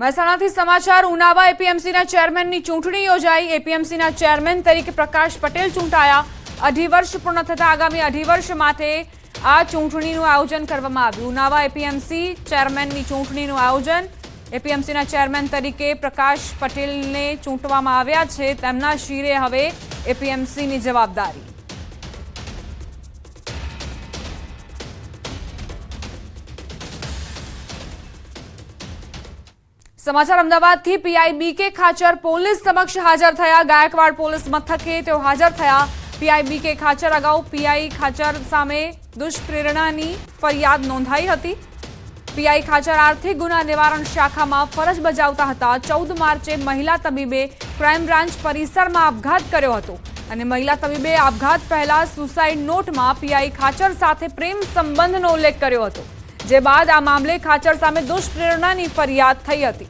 મહેસાણાથી સમાચાર, ઉનાવા એપીએમસીના ચેરમેનની ચૂંટણી યોજાઈ. એપીએમસીના ચેરમેન તરીકે પ્રકાશ પટેલ ચૂંટાયા. અઢી વર્ષ પૂર્ણ થતા આગામી અઢી વર્ષ માટે આ ચૂંટણીનું આયોજન કરવામાં આવ્યું. ઉનાવા એપીએમસી ચેરમેનની ચૂંટણીનું આયોજન. એપીએમસીના ચેરમેન તરીકે પ્રકાશ પટેલને ચૂંટવામાં આવ્યા છે. તેમના શિરે હવે એપીએમસીની જવાબદારી. સમાચાર અમદાવાદથી પીઆઈ બીકે ખાચર પોલીસ સમક્ષ હાજર થયા. ગાયકવાડ પોલીસ મથકે તેઓ હાજર થયા. પીઆઈ બીકે ખાચર અગાઉ પીઆઈ ખાચર સામે દુષ્પ્રેરણાની ફરિયાદ નોંધાઈ હતી. પીઆઈ ખાચર આર્થિક ગુના નિવારણ શાખામાં ફરજ બજાવતા હતા. ચૌદ માર્ચે મહિલા તબીબે ક્રાઇમ બ્રાન્ચ પરિસરમાં આપઘાત કર્યો હતો અને મહિલા તબીબે આપઘાત પહેલા સુસાઇડ નોટમાં પીઆઈ ખાચર સાથે પ્રેમ સંબંધનો ઉલ્લેખ કર્યો હતો. જે બાદ આ મામલે ખાચર સામે દુષ્પ્રેરણાની ફરિયાદ થઈ હતી.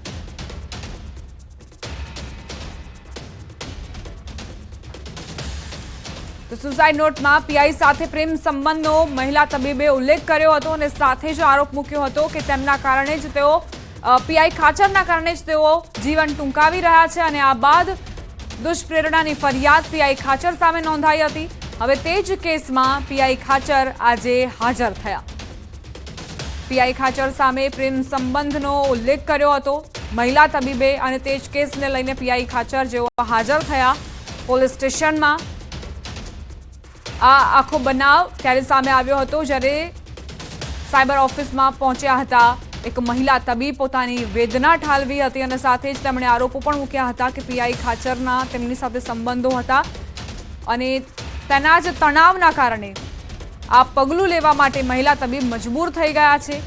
સુસાઇડ નોટમાં પીઆઈ સાથે પ્રેમ સંબંધનો મહિલા તબીબે ઉલ્લેખ કર્યો હતો અને સાથે જ આરોપ મૂક્યો હતો કે તેમના કારણે જ તેઓ પીઆઈ ખાચરના કારણે જ તેઓ જીવન ટૂંકાવી રહ્યા છે અને આ બાદ દુષ્પ્રેરણાની ફરિયાદ પીઆઈ ખાચર સામે નોંધાઈ હતી. હવે તે જ કેસમાં પીઆઈ ખાચર આજે હાજર થયા. પીઆઈ ખાચર સામે પ્રેમ સંબંધનો ઉલ્લેખ કર્યો હતો. મહિલા તબીબે અને તે જ કેસને લઈને પીઆઈ ખાચર જેઓ હાજર થયા પોલીસ સ્ટેશનમાં. આ આખો બનાવ ત્યારે સામે આવ્યો હતો જ્યારે સાયબર ઓફિસમાં પહોંચ્યા હતા. એક મહિલા તબીબ પોતાની વેદના ઠાલવી હતી અને સાથે જ તેમણે આરોપો પણ મૂક્યા હતા કે પીઆઈ ખાચરના તેમની સાથે સંબંધો હતા અને તેના જ તણાવના કારણે આ પગલું લેવા માટે મહિલા તબીબ મજબૂર થઈ ગયા છે.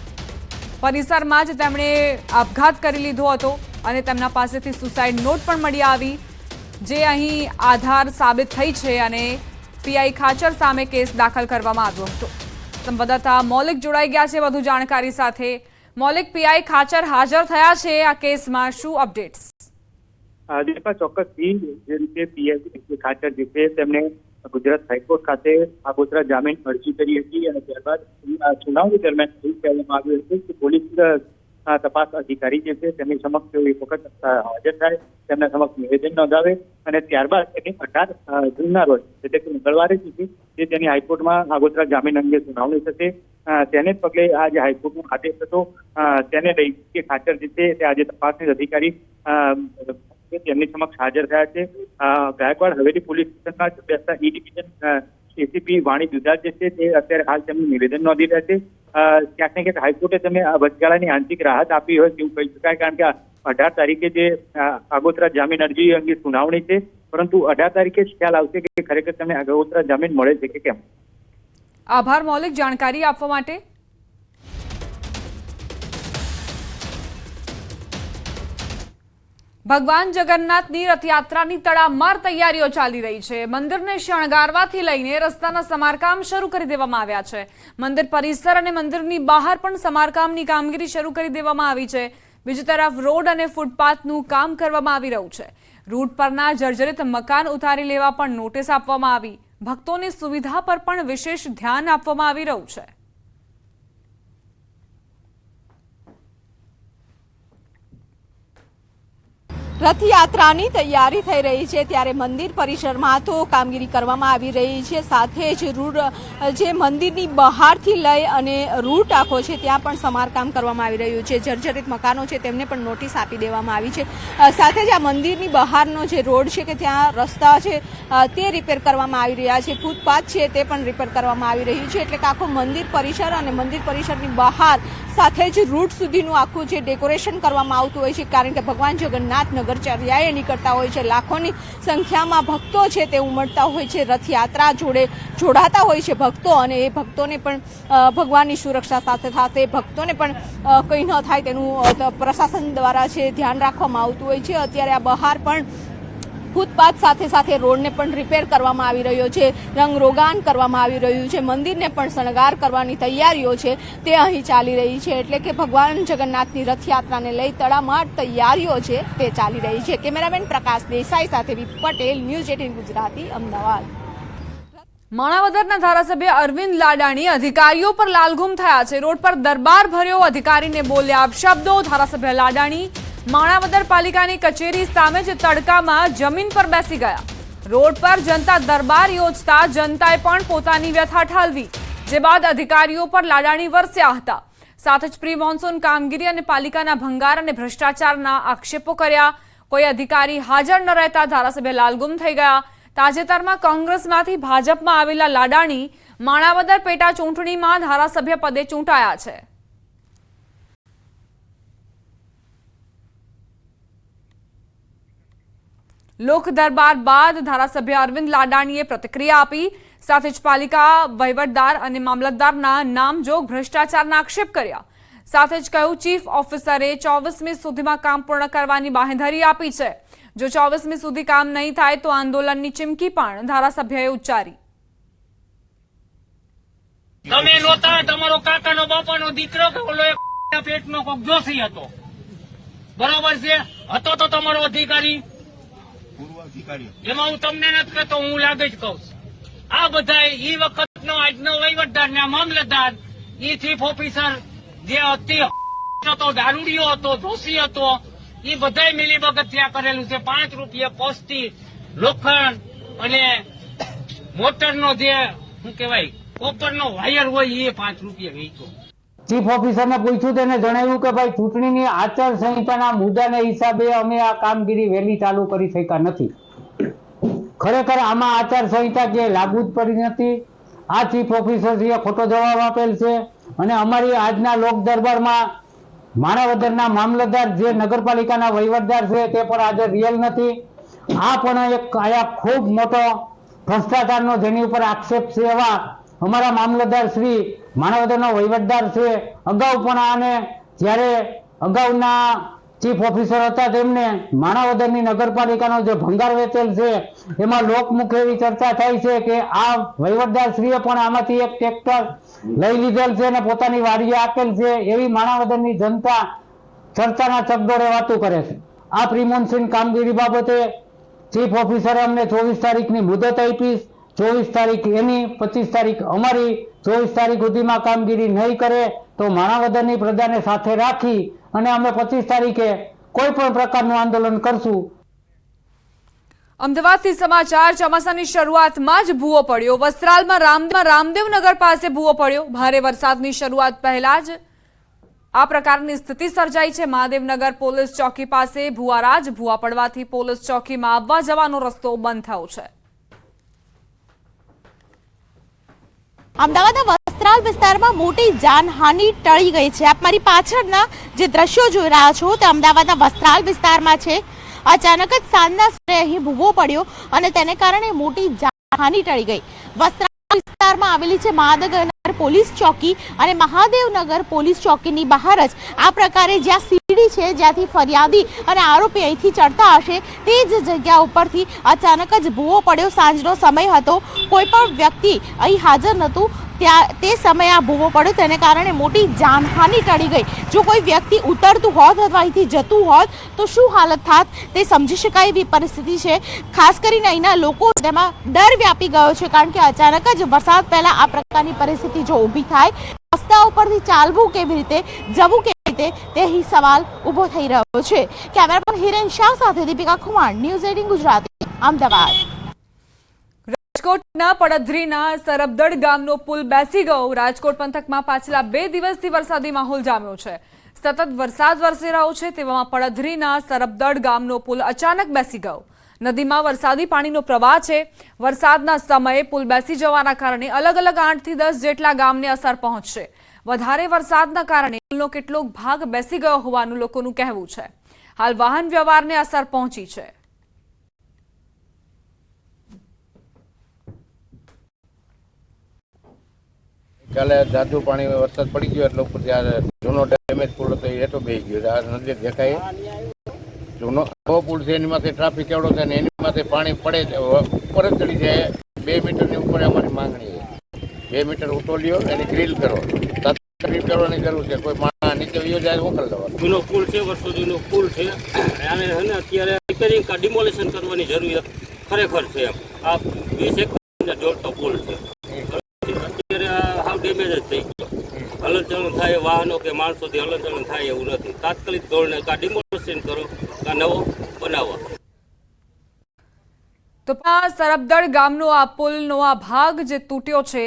પરિસરમાં જ તેમણે આપઘાત કરી લીધો હતો અને તેમના પાસેથી સુસાઇડ નોટ પણ મળી આવી, જે અહીં આધાર સાબિત થઈ છે અને પીઆઈ ખાચર સામે કેસ દાખલ કરવામાં આવ્યો હતો. સંવાદદાતા મૌલિક જોડાઈ ગયા છે વધુ જાણકારી સાથે. મૌલિક, પીઆઈ ખાચર હાજર થયા છે આ કેસમાં શું અપડેટ્સ? દીપા ચોક્કસથી જે રીતે પીએસ ખાચર જે છે તેમણે ગુજરાત હાઈકોર્ટ ખાતે આગોતરા જામીન અરજી કરી હતી અને ત્યારબાદ સુનાવણી દરમિયાન એવું કહેવામાં આવ્યું હતું કે પોલીસ તપાસ અધિકારી જે છે તેમની સમક્ષ એક વખત હાજર થાય, તેમના સમક્ષ નિવેદન નોંધાવે અને ત્યારબાદ તેની અઢાર જૂનના રોજ, એટલે કે મંગળવારે જે તેની હાઈકોર્ટમાં આગોતરા જામીન અંગે સુનાવણી થશે તેને પગલે આ જે હાઈકોર્ટનો આદેશ હતો તેને લઈ કે ખાચર જે છે તે આજે તપાસની અધિકારી અ, તેમની સમક્ષ હાજર થયા છે. ગાયકવાડ હવેલી પોલીસ સ્ટેશનમાં બેસતા ઈ ડિવિઝન એસીપી વાણી દુધાર જે છે તે અત્યારે હાલ તેમનું નિવેદન નોંધી રહ્યા છે. ક્યાંક ને ક્યાંક હાઈકોર્ટે તેમને વચગાળાની આંતરિક રાહત આપી હોય તેવું કહી શકાય કારણ કે અઢાર તારીખે જે આગોતરા જામીન અરજી અંગે સુનાવણી છે. પરંતુ અઢાર તારીખે ખ્યાલ આવશે કે ખરેખર તમને આગોતરા જામીન મળે છે કે કેમ? આભાર મૌલિક જાણકારી આપવા માટે. ભગવાન જગન્નાથની રથયાત્રાની તડામાર તૈયારીઓ ચાલી રહી છે. મંદિરને શણગારવાથી લઈને રસ્તાના સમારકામ શરૂ કરી દેવામાં આવ્યા છે. મંદિર પરિસર અને મંદિરની બહાર પણ સમારકામની કામગીરી શરૂ કરી દેવામાં આવી છે. બીજી તરફ રોડ અને ફૂટપાથનું કામ કરવામાં આવી રહ્યું છે. રૂટ પરના જર્જરિત મકાન ઉતારી લેવા પણ નોટિસ આપવામાં આવી. ભક્તોની સુવિધા પર પણ વિશેષ ધ્યાન આપવામાં આવી રહ્યું છે. રથયાત્રાની તૈયારી થઈ રહી છે ત્યારે મંદિર પરિસરમાં તો કામગીરી કરવામાં આવી રહી છે. સાથે જ રૂટ જે મંદિરની બહારથી લઈ અને રૂટ આખો છે ત્યાં પણ સમારકામ કરવામાં આવી રહ્યું છે. જર્જરિત મકાનો છે તેમને પણ નોટિસ આપી દેવામાં આવી છે. સાથે જ આ મંદિરની બહારનો જે રોડ છે કે ત્યાં રસ્તા છે તે રિપેર કરવામાં આવી રહ્યા છે. ફૂટપાથ છે તે પણ રિપેર કરવામાં આવી રહ્યું છે. એટલે કે આખો મંદિર પરિસર અને મંદિર પરિસરની બહાર સાથે જ રૂટ સુધીનું આખું જે ડેકોરેશન કરવામાં આવતું હોય છે, કારણ કે ભગવાન જગન્નાથ નગરચર્યાએ નીકળતા હોય છે. લાખોની સંખ્યામાં ભક્તો છે તે ઉમટતા હોય છે, રથયાત્રા જોડે જોડાતા હોય છે ભક્તો અને એ ભક્તોને પણ ભગવાનની સુરક્ષા સાથે સાથે ભક્તોને પણ કંઈ ન થાય તેનું પ્રશાસન દ્વારા છે ધ્યાન રાખવામાં આવતું હોય છે. અત્યારે આ બહાર પણ ફૂટપાથ સાથે સાથે રોડને પણ રિપેર કરવામાં આવી રહ્યો છે. રંગરોગાન કરવામાં આવી રહ્યું છે. મંદિરને પણ શણગાર કરવાની તૈયારીઓ છે. તે અહીં ચાલી રહી છે. એટલે કે ભગવાન જગન્નાથની રથયાત્રાને લઈ તડામાર તૈયારીઓ છે. તે ચાલી રહી છે. કેમેરામેન પ્રકાશ દેસાઈ સાથે પટેલ, ન્યૂઝ એટીન ગુજરાતી, અમદાવાદ. માણાવદરના ધારાસભ્ય અરવિંદ લાડાણી અધિકારીઓ પર લાલઘુમ થયા છે. રોડ પર દરબાર ભર્યો અધિકારીને બોલ્યા અપશબ્દો. ધારાસભ્ય લાડાણી માણાવદર પાલિકાની કચેરી સામે જ તડકામાં જમીન પર બેસી ગયા. રોડ પર જનતા દરબાર યોજતા જનતાએ પણ પોતાની વ્યથા ઠાલવી, જે બાદ અધિકારીઓ પર લાડાણી વરસ્યા હતા. સાથે જ પ્રી મોન્સૂન કામગીરી અને પાલિકાના ભંગાર અને ભ્રષ્ટાચારના આક્ષેપો કર્યા. કોઈ અધિકારી હાજર ન રહેતા ધારાસભ્ય લાલગુમ થઈ ગયા. તાજેતરમાં કોંગ્રેસમાંથી ભાજપમાં આવેલા લાડાણી માણાવદર પેટા ચૂંટણીમાં ધારાસભ્ય પદે ચૂંટાયા છે. લોક દરબાર બાદ ધારાસભ્ય અરવિંદ લાડાણીએ પ્રતિક્રિયા આપી. સાથે જ પાલિકા વહીવટદાર અને મામલતદારના નામજોગ ભ્રષ્ટાચારના આક્ષેપ કર્યા. સાથે જ કહ્યું, ચીફ ઓફિસરે ચોવીસમી સુધીમાં કામ પૂર્ણ કરવાની બાંહેધરી આપી છે. જો ચોવીસમી સુધી કામ નહીં થાય તો આંદોલનની ચીમકી પણ ધારાસભ્યએ ઉચ્ચારી. તમે નહોતા, તમારો કાકાનો બાપાનો દીકરો કે ઓલો પેટમાં કોક જોશી હતો. બરોબર છે? હતો તો તમારો અધિકારી. એમાં હું તમને નથી કહેતો હું લાગે જ કહું આ બધા એ વખતનો આજનો વહીવટદાર ને મામલતદાર એ ચીફ ઓફિસર જે હતી હતો દારૂડીઓ હતો દોષી હતો એ બધા મિલી ભગત કરેલું છે. પાંચ રૂપિયા પોસ્ટી લોખંડ અને મોટરનો જે શું કહેવાય કોપરનો વાયર હોય એ પાંચ રૂપિયા વેચો ચીફ ઓફિસરને પૂછ્યું તેને જણાવ્યું કે ભાઈ ચૂંટણીની આચાર સંહિતાના મુદ્દાને હિસાબે અમે આ કામગીરી વહેલી ચાલુ કરી શક્યા નથી. ખરેખર આમાં આચાર સંહિતા કે લાગુ જ પડી નથી. આ ચીફ ઓફિસરશ્રીએ ખોટો જવાબ આપેલ છે અને અમારી આજના લોક દરબારમાં માણાવદરના મામલતદાર જે નગરપાલિકાના વહીવટદાર છે તે પણ આજે રિયલ નથી. આ પણ એક આયા ખૂબ મોટો ભ્રષ્ટાચારનો જેની ઉપર આક્ષેપ છે એવા અમારા મામલતદાર શ્રી, માણાવદરનો વહીવટદાર છે. અગાઉ પણ આને જ્યારે અગાઉના ચીફ ઓફિસર હતા તેમને માણાવદરની નગરપાલિકાનો જે ભંગાર વેચેલ છે, એમાં લોકમુખે એવી ચર્ચા થઈ છે કે આ વહીવટદાર શ્રીએ પણ આમાંથી એક ટ્રેક્ટર લઈ લીધેલ છે અને પોતાની વાડીએ આપેલ છે, એવી માણાવદરની જનતા ચર્ચાના ચકડોળે વાતો કરે છે. આ પ્રિમોન્સૂન કામગીરી બાબતે ચીફ ઓફિસરે અમને ચોવીસ તારીખની મુદત આપી ચોવીસ તારીખ એની, પચીસ તારીખ અમારી. ચોવીસ તારીખ સુધીમાં કામગીરી નહીં કરે તો માણાવદરની પ્રજાને સાથે રાખી અને અમે પચીસ તારીખે કોઈ પણ પ્રકારનું આંદોલન કરશું. અમદાવાદથી સમાચાર ચોમાસાની શરૂઆતમાં જ ભૂવો પડ્યો. વસ્ત્રાલમાં રામદેવ રામદેવનગર પાસે ભૂવો પડ્યો. ભારે વરસાદની શરૂઆત પહેલા જ આ પ્રકારની સ્થિતિ સર્જાઈ છે. મહાદેવનગર પોલીસ ચોકી પાસે ભૂવારાજ ભૂવા પડવાથી પોલીસ ચોકીમાં આવવા જવાનો રસ્તો બંધ થયો છે. અમદાવાદના વસ્ત્રાલ વિસ્તારમાં મોટી જાનહાનિ ટળી ગઈ છે. આપ મારી પાછળના જે દ્રશ્યો જોઈ રહ્યા છો તે અમદાવાદના વસ્ત્રાલ વિસ્તારમાં છે. અચાનક જ સાંજના સમયે અહીં ભૂવો પડ્યો અને તેને કારણે મોટી જાનહાનિ ટળી ગઈ. વસ્ત્રાલ વિસ્તારમાં આવેલી છે મહાનગર પોલીસ ચોકી અને મહાદેવનગર પોલીસ ચોકીની બહાર જ. આ પ્રકારે જ્યાં સીડી છે, જ્યાંથી ફરિયાદી અને આરોપી અહીંથી ચડતા હશે તે જ જગ્યા ઉપરથી અચાનક જ ભૂવો પડ્યો. સાંજનો સમય હતો. કોઈ પણ વ્યક્તિ અહીં હાજર નહોતું. ત્યાં તે સમયે આ ભૂવો પડ્યો તેને કારણે મોટી જાનહાનિ ટળી ગઈ. જો કોઈ વ્યક્તિ ઉતરતું હોત અથવા અહીંથી જતું હોત, તો શું હાલત થાત તે સમજી શકાય એવી પરિસ્થિતિ છે. ખાસ કરીને અહીંના લોકો તેમાં ડર વ્યાપી ગયો છે કારણ કે અચાનક જ વરસાદ પહેલાં આ પ્રકારની પરિસ્થિતિ જો ઊભી થાય, રસ્તા ઉપરથી ચાલવું કેવી રીતે, જવું કેવી રીતે, તે સવાલ ઊભો થઈ રહ્યો છે. કેમેરામેન હિરેન શાહ સાથે દીપિકા ખુમાણ, ન્યૂઝ એટીન ગુજરાતી, અમદાવાદ. રાજકોટના પડધરીના સરબદડ ગામનો પુલ બેસી ગયો. રાજકોટ પંથકમાં પાછલા બે દિવસથી વરસાદી માહોલ જામ્યો છે. સતત વરસાદ વરસી રહ્યો છે તેવામાં પડધરીના સરબદડ ગામનો પુલ અચાનક બેસી ગયો. નદીમાં વરસાદી પાણીનો પ્રવાહ છે. વરસાદના સમયે પુલ બેસી જવાના કારણે અલગ અલગ આઠથી દસ જેટલા ગામને અસર પહોંચશે. વધારે વરસાદના કારણે પુલનો કેટલોક ભાગ બેસી ગયો હોવાનું લોકોનું કહેવું છે. હાલ વાહન વ્યવહારને અસર પહોંચી છે. કાલે જાજુ પાણી વરસાદ પડી ગયો એટલે ઉપર ત્યારે જૂનો ડેમેજ પુલ હતો એ તો બે ગયો આ નદી દેખાય. જૂનો નવો પુલ છે એની માથે ટ્રાફિક એવડો છે ને એની માથે પાણી પડે છે ઉપર જ ચડી જાય. બે મીટરની ઉપર અમારી માંગણી છે. બે મીટર ઉતોલ્યો એની ગ્રીલ કરો. તાત્કાલિક કરવાની જરૂર છે. કોઈ માણસ નીચે વયો જાય મોકલ દેવા જૂનો પુલ છે, વર્ષો જૂનો પુલ છે. અને હે અત્યારે રિપેરિંગ કા ડિમોલેશન કરવાની જરૂરિયાત ખરેખર છે. આ વીસ એકર જોડતો પુલ છે અત્યારે આ હાવ ડેમેજ જ થઈ ગયો. હલનચલન થાય વાહનો કે માણસોથી હલનચલન થાય એવું નથી. તાત્કાલિક ધોરણે કા ડિમોલિશન કરો કાં નવો બનાવવા તો સરબદળ ગામનો આ પુલનો આ ભાગ જે તૂટ્યો છે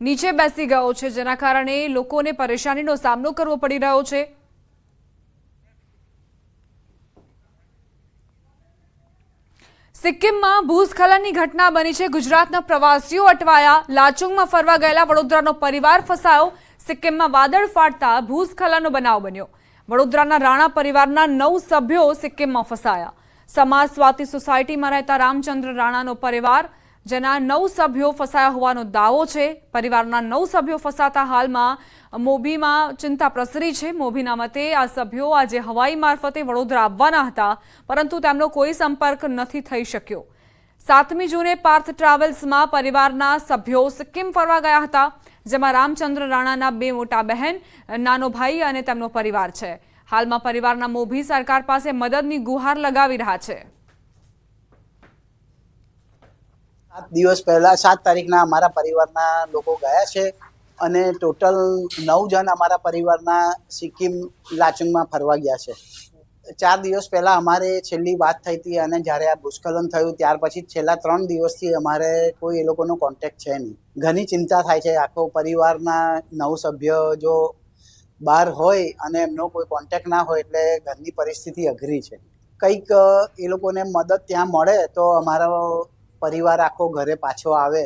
નીચે બેસી ગયો છે જેના કારણે લોકોને પરેશાનીનો સામનો કરવો પડી રહ્યો છે. સિક્કિમમાં ભૂસ્ખલનની ઘટના બની છે. ગુજરાતના પ્રવાસીઓ અટવાયા. લાચુંગમાં ફરવા ગયેલા વડોદરાનો પરિવાર ફસાયો. સિક્કિમમાં વાદળ ફાટતા ભૂસ્ખલનનો બનાવ બન્યો. વડોદરાના રાણા પરિવારના નવ સભ્યો સિક્કિમમાં ફસાયા. સમાજ સ્વાતિ સોસાયટીમાં રહેતા રામચંદ્ર રાણાનો પરિવાર જેના નવ સભ્યો ફસાયા હોવાનો દાવો છે. પરિવારના નવ સભ્યો ફસાતા હાલમાં મોભીમાં ચિંતા પ્રસરી છે. મોભીના મતે આ સભ્યો આજે હવાઈ મારફતે વડોદરા આવવાના હતા, પરંતુ તેમનો કોઈ સંપર્ક નથી થઈ શક્યો. સાતમી જૂને પાર્થ ટ્રાવેલ્સમાં પરિવારના સભ્યો સિક્કિમ ફરવા ગયા હતા, જેમાં રામચંદ્ર રાણાના બે મોટા બહેન, નાનો ભાઈ અને તેમનો પરિવાર છે. હાલમાં પરિવારના મોભી સરકાર પાસે મદદની ગુહાર લગાવી રહ્યા છે. સાત દિવસ પહેલા, સાત તારીખના અમારા પરિવારના લોકો ગયા છે અને ટોટલ નવ જણ અમારા પરિવારના સિક્કિમ લાચુંગમાં ફરવા ગયા છે. ચાર દિવસ પહેલા અમારે છેલ્લી વાત થઈ હતી અને જ્યારે આ ભૂસ્ખલન થયું, ત્યાર પછી છેલ્લા ત્રણ દિવસથી અમારે કોઈ એ લોકોનો કોન્ટેક્ટ છે નહીં. ઘણી ચિંતા થાય છે. આખો પરિવારના નવ સભ્ય જો બહાર હોય અને એમનો કોઈ કોન્ટેક્ટ ના હોય એટલે ઘરની પરિસ્થિતિ અઘરી છે. કંઈક એ લોકોને મદદ ત્યાં મળે તો અમારો પરિવાર આખો ઘરે પાછો આવે.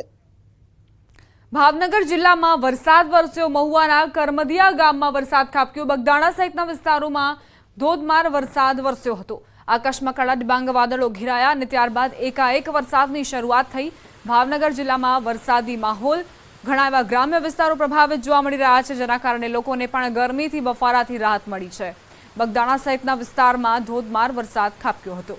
ભાવનગર જિલ્લામાં વરસાદ વરસ્યો, મહુવાના કરમદિયા ગામમાં વરસાદ ખાબક્યો. બગદાણા સહિતના વિસ્તારોમાં ધોધમાર વરસાદ વરસ્યો હતો. આકાશમાં કડા ડિબાંગ વાદળો ઘેરાયા અને ત્યારબાદ એકાએક વરસાદની શરૂઆત થઈ. ભાવનગર જિલ્લામાં વરસાદી માહોલ. ઘણા એવા ગ્રામ્ય વિસ્તારો પ્રભાવિત જોવા મળી રહ્યા છે, જેના કારણે લોકોને પણ ગરમીથી બફારાથી રાહત મળી છે. બગદાણા સહિતના વિસ્તારમાં ધોધમાર વરસાદ ખાબક્યો હતો.